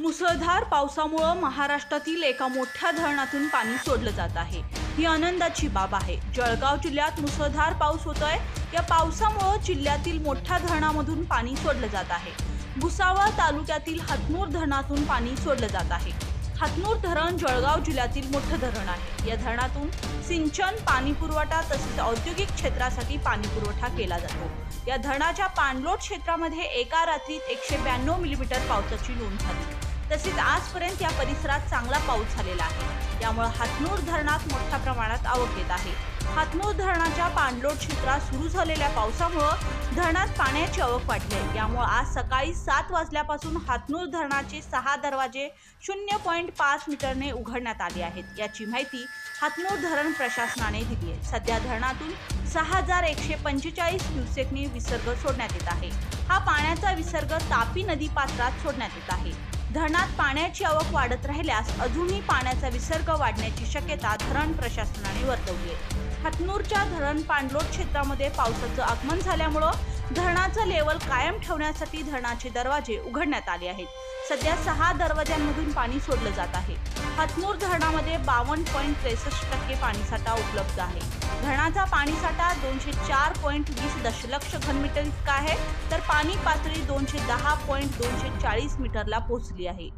मुसळधार पावसामुळं महाराष्ट्रातील एका मोठ्या धरणातून पाणी सोडलं जात आहे. ही आनंदाची बाब आहे. जळगाव जिल्ह्यात मुसळधार पाऊस होतोय. या पावसामुळं जिल्ह्यातील मोठ्या धरणामधून पाणी सोडलं जात आहे. भुसावळ तालुक्यातील हातनूर धरणातून पाणी सोडलं जात आहे. हातनूर धरण जळगाव जिल्ह्यातील मोठं धरण आहे. या धरणातून सिंचन पाणी पुरवठा तसेच औद्योगिक क्षेत्रासाठी पाणी पुरवठा केला जातो. या धरणाच्या पाणलोट क्षेत्रामध्ये एका रात्रीत एकशे ब्याण्णव मिलीमीटर पावसाची नोंद झाली. तसेच आजपर्यंत या परिसरात चांगला पाऊस झालेला आहे. त्यामुळे हातनूर धरणात मोठ्या प्रमाणात आवक येत आहे. हातनूर धरणाच्या पाणलोट क्षेत्रात सुरू झालेल्या पावसामुळं धरणात पाण्याची आवक वाढली आहे. यामुळे आज सकाळी सात वाजल्यापासून हातनूर धरणाचे सहा दरवाजे शून्य पॉईंट पाच मीटरने उघडण्यात आले आहेत. याची माहिती हातनूर धरण प्रशासनाने दिली आहे. सध्या धरणातून सहा हजार एकशे पंचेचाळीस क्युसेकने विसर्ग सोडण्यात येत आहे. हा पाण्याचा विसर्ग तापी नदी पात्रात सोडण्यात येत आहे. धरणात पाण्याची आवक वाढत राहिल्यास अजूनही पाण्याचा विसर्ग वाढण्याची शक्यता धरण प्रशासनाने वर्तवली आहे. हतनूरच्या धरण पाणलोट क्षेत्रामध्ये पावसाचं आगमन झाल्यामुळं धरणाचं लेवल कायम ठेवण्यासाठी धरणाचे दरवाजे उघडण्यात आले आहेत. सध्या सहा दरवाज्यांमधून पाणी सोडलं जात आहे. हतनूर धरणामध्ये बावन्न पॉईंट त्रेसष्ट टक्के पाणीसाठा उपलब्ध आहे. धरणाचा पाणीसाठा दोनशे चार पॉईंट वीस दशलक्ष घनमीटर इतका आहे तर पाणी पातळी दोनशे दहा पॉईंट दोनशे चाळीस मीटरला पोहोचली आहे.